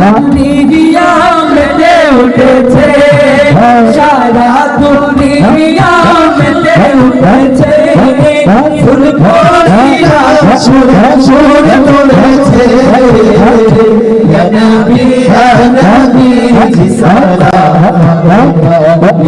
দুনিয়া মেতে উঠেছে সারা দুনিয়া মেতে উঠেছে ফুল ফোটিয়া সুর সুর তুলেছে নবী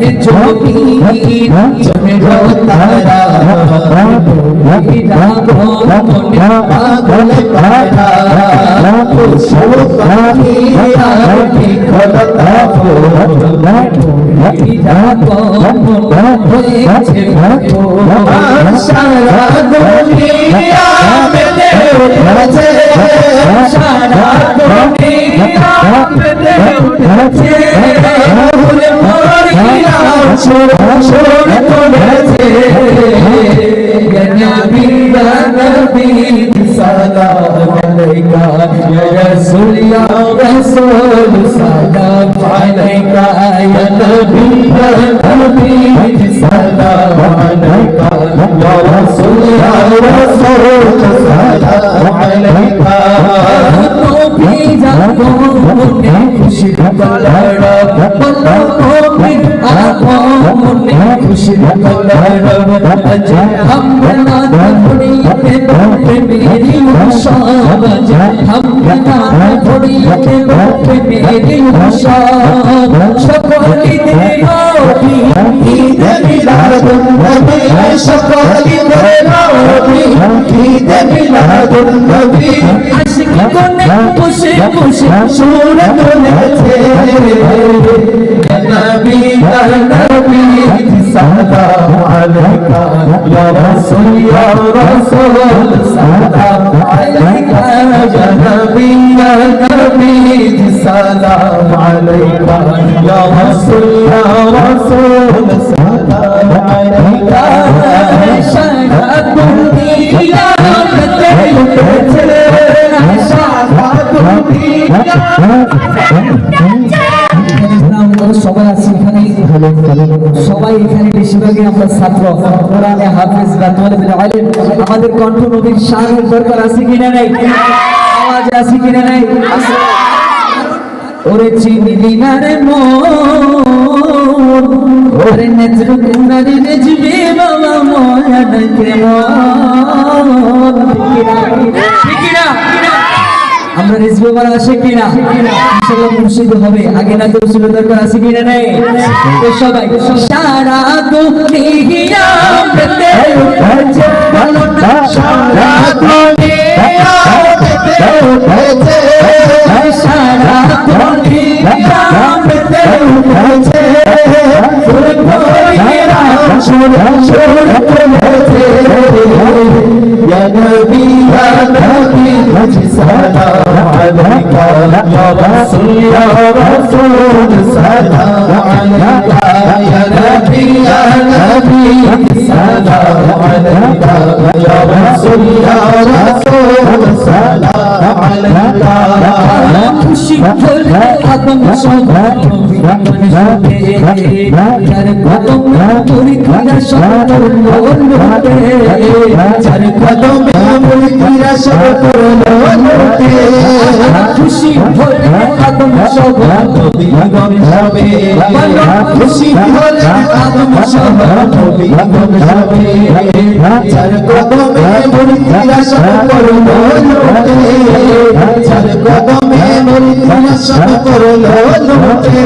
রাসূল সালাম আলাইকা আসমানে জ্যোতি জমে তারা মনে পাগল পারা পশু পাখি আরতি খোদা সারা দুনিয়া মেতে উঠেছে সারা দুনিয়া মেতে উঠেছে ফুল মরিয়া সুর সুর তুলেছে ইয়া নবী ইয়া নবী সালাম আলাইকা ইয়া রাসূল ইয়া রাসূল সালাম আলাইকা ইয়া নবী ইয়া নবী সালাম আলাইকা ইয়া রাসূল ইয়া রাসূল সালাম আলাইকা নবী জানো মনে খুশি কলরা বসে বসে সুর তুলেছে ইয়া নবী নবী সালাম আলাইকা ইয়া রাসূল ইয়া রাসূল সবাই আছি এখানে সবাই এখানে বেশিরভাগই আমরা ছাত্র। কোরআনে হাফেজ বা তলেবের আমাদের কণ্ঠ নবীর শানের দরকার আছে কিনা নাই? আওয়াজ আছে কিনা নাই? ওরে চিনি দিনারে মন ওরে নেত্র কুনারে নেজবে বাবা ময়া ডাকে মন। ঠিক না আমরা রিজবে বলা আছে কিনা? ইনশাআল্লাহ মুর্শিদ হবে। আগে না তো রসুল দরকার আছে কিনা নাই? তো সবাই সারা দুনিয়া পেতে না সারা ফোটিয়া সুর সুর তুলেছে ইয়া নবী ইয়া নবী মুঝে সালাম আলাইকা ইয়া রাসূল ইয়া রাসূল সালাম আলাইকা ইয়া নবী ইয়া নবী সালাম আলাইকা ইয়া রাসূল ইয়া রাসূল কদম পুরি খানা সব লোটে খুশি হলে আদম সব নবী গম হবে খুশি হলে আদম সব নবী হবে যার কদম পুরি খানা সব লোটে যার কদম পুরি খানা সব লোটে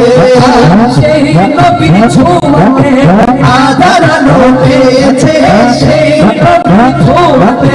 সেই নবীর ছোঁয়াতে আধারালো পেয়েছে সেই নবীর ছোঁয়াতে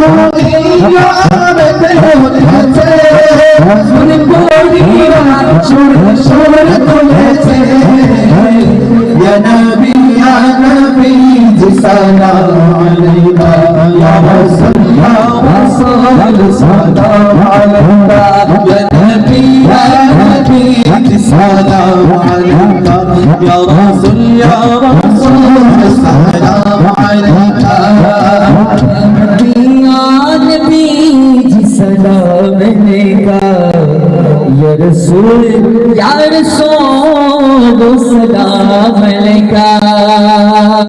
পেয়েছে উম্মতের কান্দারি সে रसूल या रसूल सलाम अलैका